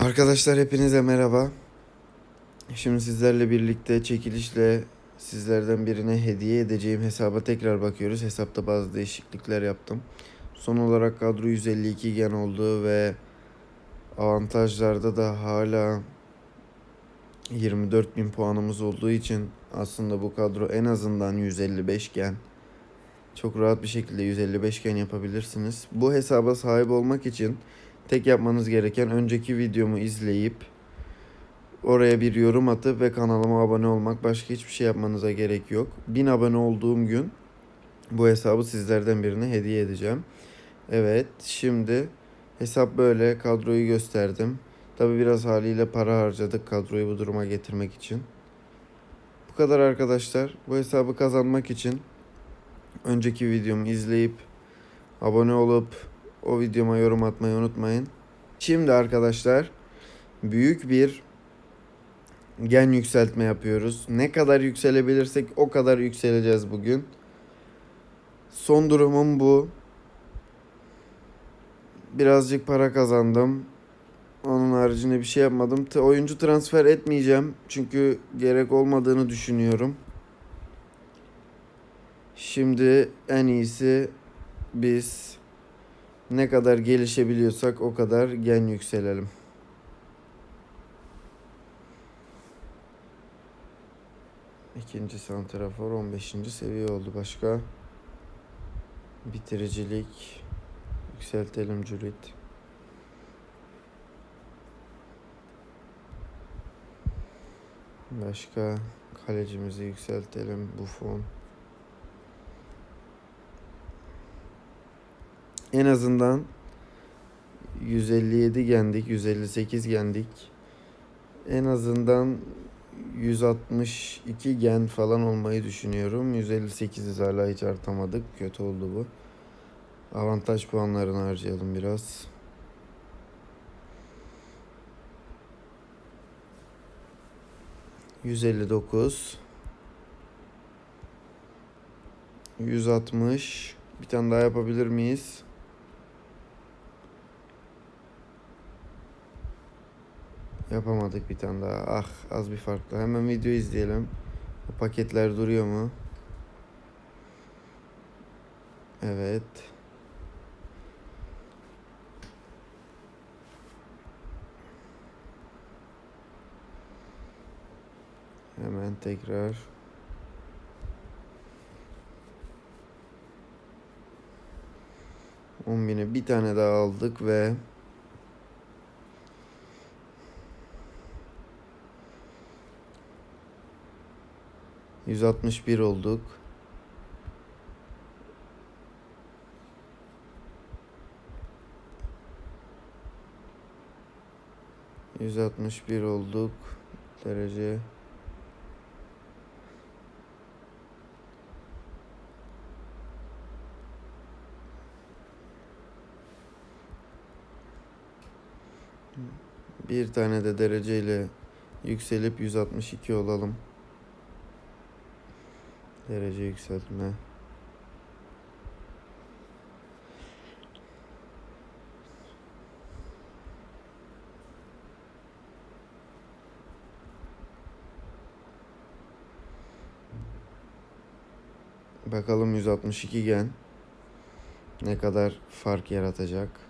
Arkadaşlar hepinize merhaba. Şimdi sizlerle birlikte çekilişle sizlerden birine hediye edeceğim hesaba tekrar bakıyoruz. Hesapta bazı değişiklikler yaptım. Son olarak kadro 152 gen oldu ve avantajlarda da hala 24 bin puanımız olduğu için aslında bu kadro en azından 155 gen. Çok rahat bir şekilde 155 gen yapabilirsiniz. Bu hesaba sahip olmak için Tek yapmanız gereken önceki videomu izleyip oraya bir yorum atıp ve kanalıma abone olmak. Başka hiçbir şey yapmanıza gerek yok. 1000 abone olduğum gün bu hesabı sizlerden birine hediye edeceğim. Evet şimdi hesap böyle kadroyu gösterdim. Tabi biraz haliyle para harcadık kadroyu bu duruma getirmek için. Bu kadar arkadaşlar. Bu hesabı kazanmak için önceki videomu izleyip abone olup o videoma yorum atmayı unutmayın. Şimdi arkadaşlar büyük bir gen yükseltme yapıyoruz. Ne kadar yükselebilirsek o kadar yükseleceğiz bugün. Son durumum bu. Birazcık para kazandım. Onun haricinde bir şey yapmadım. Oyuncu transfer etmeyeceğim. Çünkü gerek olmadığını düşünüyorum. Şimdi en iyisi biz ne kadar gelişebiliyorsak o kadar gen yükselelim. İkinci santrafor 15. seviye oldu başka. Bitiricilik yükseltelim Juliet. Başka kalecimizi yükseltelim Buffon. En azından 157 gendik, 158 gendik. En azından 162 gen falan olmayı düşünüyorum. 158'iz hala hiç artamadık. Kötü oldu bu. Avantaj puanlarını harcayalım biraz. Yüz elli dokuz. Yüz altmış. Bir tane daha yapabilir miyiz? Yapamadık bir tane daha. Ah az bir farklı. Hemen video izleyelim. O paketler duruyor mu? Evet. Hemen tekrar. On bine bir tane daha aldık ve 161 olduk. Yüz altmış bir olduk derece. Bir tane de dereceyle yükselip 162 olalım. Derece yükseltme. Bakalım 162 gen ne kadar fark yaratacak.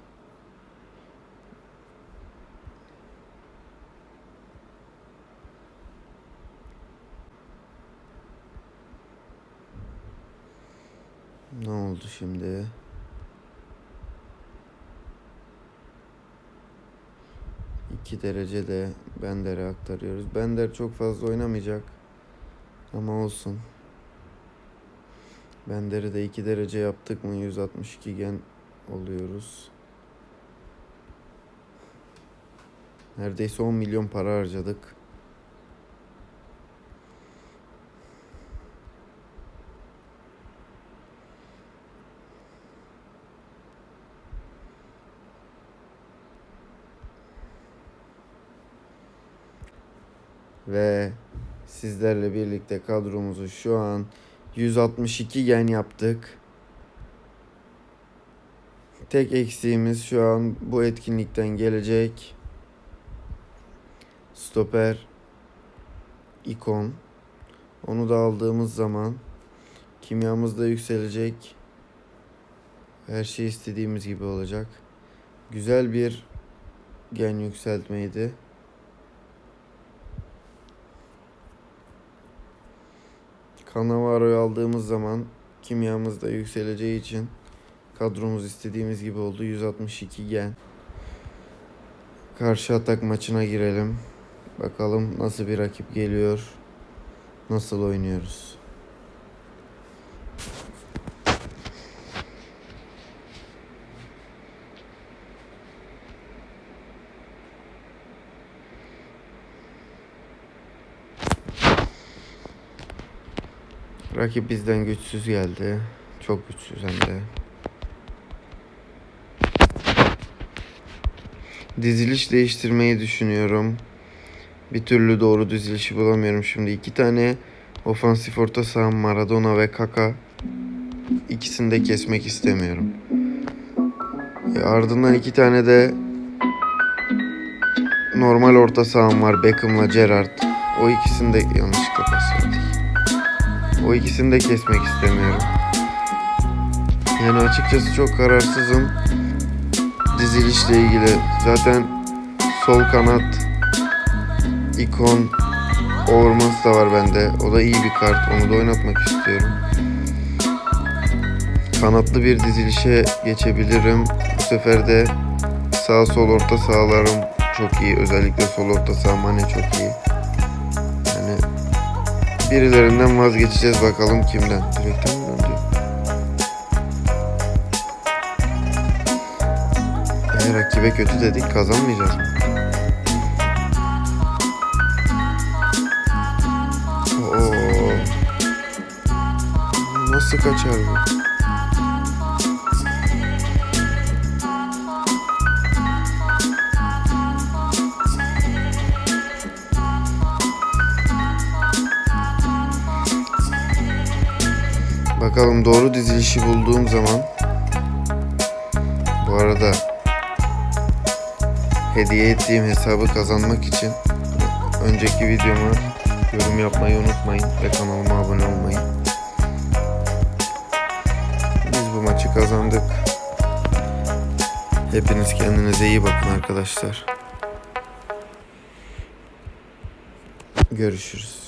Ne oldu şimdi? İki derece de Bender'e aktarıyoruz. Bender çok fazla oynamayacak. Ama olsun. Bender'i de 2 derece yaptık mı 162 gen oluyoruz. Neredeyse 10 milyon para harcadık. Ve sizlerle birlikte kadromuzu şu an 162 gen yaptık. Tek eksiğimiz şu an bu etkinlikten gelecek stoper ikon. Onu da aldığımız zaman kimyamız da yükselecek. Her şey istediğimiz gibi olacak. Güzel bir gen yükseltmeydi. Cannavaro'yu aldığımız zaman kimyamız da yükseleceği için kadromuz istediğimiz gibi oldu. 162 gen. Karşı atak maçına girelim. Bakalım nasıl bir rakip geliyor. Nasıl oynuyoruz. Rakip bizden güçsüz geldi. Çok güçsüz hem de. Diziliş değiştirmeyi düşünüyorum. Bir türlü doğru dizilişi bulamıyorum şimdi. iki tane ofansif orta saha Maradona ve Kaka. İkisini de kesmek istemiyorum. E, ardından iki tane de normal orta saham var. Beckham'la Gerrard. O ikisini de verdik. O ikisini de kesmek istemiyorum. Yani açıkçası çok kararsızım dizilişle ilgili. Zaten sol kanat ikon Overmans da var bende. O da iyi bir kart. Onu da oynatmak istiyorum. Kanatlı bir dizilişe geçebilirim. Bu sefer de sağ sol orta sahalarım çok iyi. Özellikle sol orta saha Mane çok iyi. Yani birilerinden vazgeçeceğiz bakalım kimden. Direkten mi döndü? Eğer rakibe kötü dedik kazanmayacağız mı? Oo. Nasıl kaçar bu? Bakalım doğru dizilişi bulduğum zaman bu arada hediye ettiğim hesabı kazanmak için önceki videoma yorum yapmayı unutmayın ve kanalıma abone olmayı. Biz bu maçı kazandık. Hepiniz kendinize iyi bakın arkadaşlar. Görüşürüz.